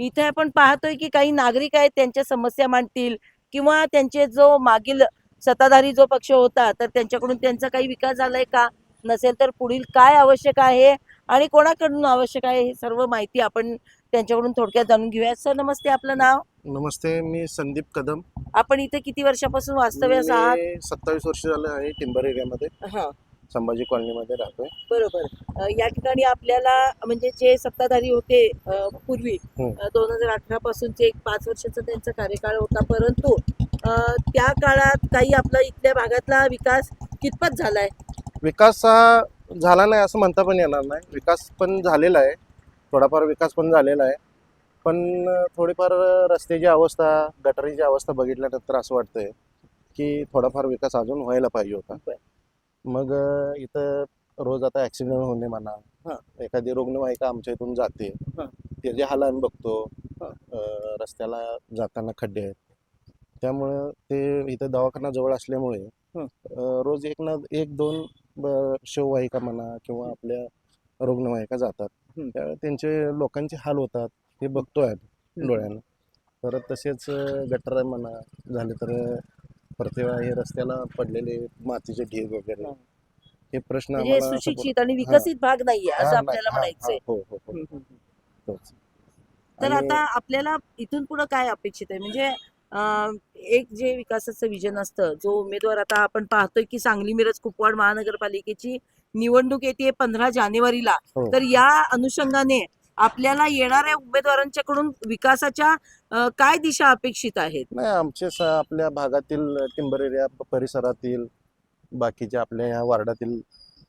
इथे आपण पाहतोय की काही नागरिक आहेत त्यांच्या समस्या मांडतील किंवा त्यांचे जो मागील सत्ताधारी जो पक्ष होता तर त्यांच्याकडून त्यांचा काही विकास झालाय का? नसेल तर पुढील काय आवश्यक आहे आणि कोणाकडून आवश्यक आहे हे सर्व माहिती आपण त्यांच्याकडून थोडक्यात जाणून घेऊया सर नमस्ते. आपलं नाव? नमस्ते. मी संदीप कदम. आपण इथे किती वर्षापासून वास्तव्यास आहात? सत्तावीस वर्ष झालं आहे टिंबर एरियामध्ये. हा. संभाजी कॉलनीमध्ये राहतोय. बरोबर. अ, या ठिकाणी आपल्याला म्हणजे जे सत्ताधारी होते अ, पूर्वी हम्म. दोन हजार अठरा पासूनचे एक पाच वर्षाचा त्यांचा कार्यकाळ होता. परंतु अ, त्या काळात काही आपला इथल्या भागातला विकास कितपत झालाय? विकास हा झाला नाही असं म्हणता पण येणार नाही. विकास पण झालेला आहे. थोडाफार विकास पण झालेला आहे. पण थोडीफार रस्त्याची अवस्था गटारीची अवस्था बघितल्यानंतर असं वाटतंय की थोडाफार विकास अजून व्हायला पाहिजे होता. मग इथं रोज आता ऍक्सिडेंट होणे म्हणा हा. एखादी रुग्णवाहिका आमच्या इथून जाते हा. त्याचे हाल आम्ही बघतो हा. अं, रस्त्याला जाताना खड्डे आहेत त्यामुळं ते इथं दवाखाना जवळ असल्यामुळे हं. अं, रोज एक ना एक दोन ब- शिववाहिका म्हणा किंवा आपल्या रुग्णवाहिका जातात हं. त्यावेळी त्यांचे लोकांचे हाल होतात हे बघतोय आम्ही डोळ्यानं परत तसेच अं, गटार म्हणा झाले तर प्रत्येक हे रस्त्याला पडलेले मातीचे ढीग वगैरे हा. प्रश्न म्हणजे आम्हाला सुशिक्षित आणि विकसित भाग नाहीये असं आपल्याला हा, म्हणायचंय हा, हो हो हो हम्म, हम्म. तोच. तर आणि- आता आपल्याला इथून पुढे काय अपेक्षित आहे म्हणजे अं, एक जे विकासाचं विजन असतं जो उमेदवार आता आपण पाहतोय की सांगली मिरज कुपवाड महानगरपालिकेची निवडणूक येते पंधरा जानेवारीला हो. तर या अनुषंगाने आपल्याला येणाऱ्या उमेदवारांच्याकडून विकासाच्या काय दिशा अपेक्षित आहेत? नाही आमचे स- आपल्या भागातील टिंबर एरिया परिसरातील बाकीच्या आपल्या या वार्डातील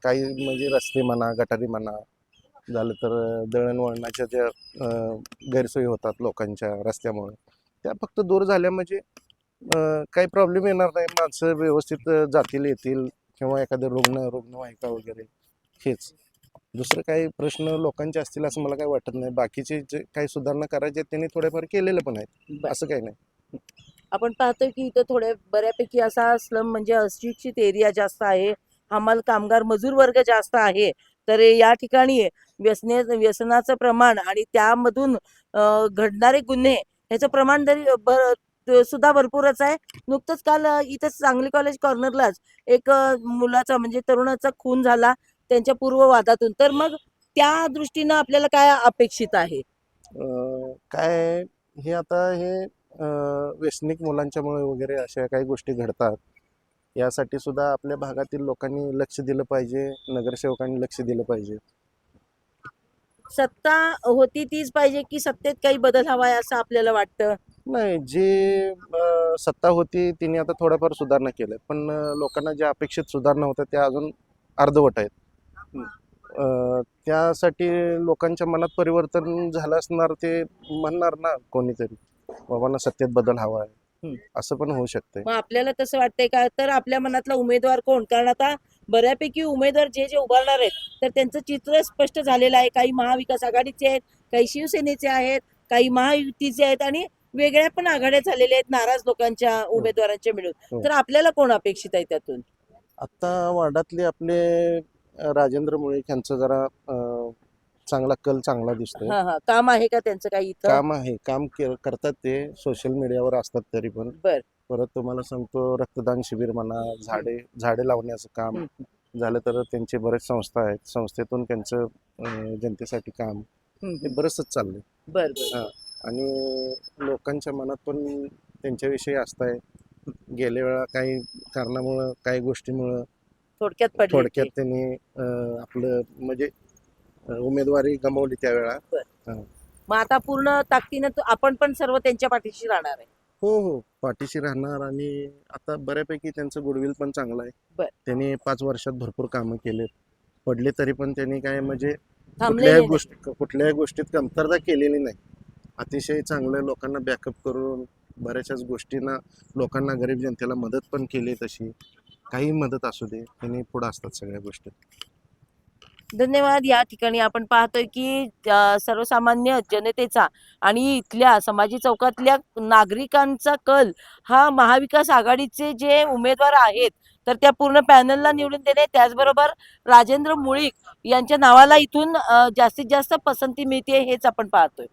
काही म्हणजे रस्ते म्हणा गटारी म्हणा झालं तर दळणवळणाच्या ज्या गैरसोयी होतात लोकांच्या रस्त्यामुळे त्या फक्त दूर झाल्या म्हणजे काही प्रॉब्लेम येणार नाही. माणसं व्यवस्थित जातील येतील किंवा एखादं रुग्ण रुग्णवाहिका वगैरे हेच. दुसरं काही प्रश्न लोकांचे असतील असं मला काही वाटत नाही. बाकीचे जे काही सुधारणा करायचे आहेत त्यांनी थोडेफार केलेले पण आहेत. असं काही नाही. आपण पाहतोय की इथं थोड्या बऱ्यापैकी असा स्लम म्हणजे अशिक्षित एरिया जास्त आहे. हमाल कामगार मजूर वर्ग जास्त आहे. तर या ठिकाणी व्यसने व्यसनाचं प्रमाण आणि त्यामधून घडणारे गुन्हे ह्याचं प्रमाण तरी बर- त- सुद्धा भरपूरच आहे. नुकतंच काल इथं सांगली कॉलेज कॉर्नरलाच एक मुलाचा म्हणजे तरुणाचा खून झाला. त्यांच्या पूर्व वादातून तर मग त्या दृष्टीनं आपल्याला काय अपेक्षित आहे? काय आहे, हे आता हे व्यसनिक मुलांच्यामुळे वगैरे अशा काही गोष्टी घडतात. यासाठी सुद्धा आपल्या भागातील लोकांनी लक्ष दिलं पाहिजे नगरसेवकांनी लक्ष दिलं पाहिजे. सत्ता होती तीच पाहिजे की सत्तेत काही बदल हवाय असं आपल्याला वाटतं? नाही जे सत्ता होती तिने आता थोड्याफार सुधारणा केल्या पण लोकांना ज्या अपेक्षित सुधारणा होत्या त्या अजून अर्धवट आहेत. त्यासाठी लोकांच्या मनात परिवर्तन झालं असणार ते म्हणणार ना कोणीतरी. बाबा ना सत्तेत बदल हवा आहे. असं पण होऊ शकतंय. मग आपल्याला तसं वाटतंय का? तर आपल्या मनातला उमेदवार कोण? कारण आता बऱ्यापैकी उमेदवार जे जे उभारणार आहेत तर त्यांचं चित्र स्पष्ट झालेलं आहे. काही महाविकास आघाडीचे आहेत काही शिवसेनेचे आहेत काही महायुतीचे आहेत आणि वेगळ्या पण आघाड्या झालेल्या आहेत नाराज लोकांच्या उमेदवारांच्या मिळून. तर आपल्याला कोण अपेक्षित आहे त्यातून? आता वार्डातले आपले राजेंद्र मुळीक यांचं जरा अं, चांगला कल चांगला दिसतोय. हा हा. काम आहे का त्यांचं काही इथं? काम आहे. काम के- करतात ते. सोशल मीडियावर असतात तरी पण. बर. परत तुम्हाला सांगतो रक्तदान शिबिर म्हणा झाडे झाडे लावण्याचं काम. झालं तर त्यांचे बरेच संस्था आहेत. संस्थेतून त्यांचं अं, जनतेसाठी काम. हम्म, हे बरंचसं चाललंय. बर बर. आणि लोकांच्या मनात पण त्यांच्याविषयी असतंय गेल्या वेळा काही कारणामुळं काही गोष्टीमुळं थोडक्यात पडले थोडक्यात त्यांनी अं, आपलं म्हणजे अं, उमेदवारी गमावली त्यावेळा मग आता पूर्ण ताकदीनं तो- आपण पण सर्व त्यांच्या पाठीशी राहणार आहे. हो हो. पाठीशी राहणार आणि आता बऱ्यापैकी त्यांचं गुडविल पण चांगलं आहे. बर. त्यांनी पाच वर्षात भरपूर कामं केलेत. पडले तरी पण त्यांनी काय म्हणजे कुठल्याही. गोष्टी कुठल्याही गोष्टीत कमतरता केलेली नाही. अतिशय चांगलं लोकांना बॅकअप करून बऱ्याचशाच गोष्टींना लोकांना गरीब जनतेला मदत पण केली तशी. काही मदत असू दे त्यांनी पुढे असतात सगळ्या गोष्टी. धन्यवाद. या ठिकाणी आपण पाहतोय की सर्वसामान्य जनतेचा आणि इथल्या समाजी चौकातल्या नागरिकांचा कल हा महाविकास आघाडीचे जे उमेदवार आहेत तर त्या पूर्ण पॅनलला निवडून देणे. त्याचबरोबर राजेंद्र मुळीक यांच्या नावाला इथून जास्तीत जास्त पसंती मिळते हेच आपण पाहतोय.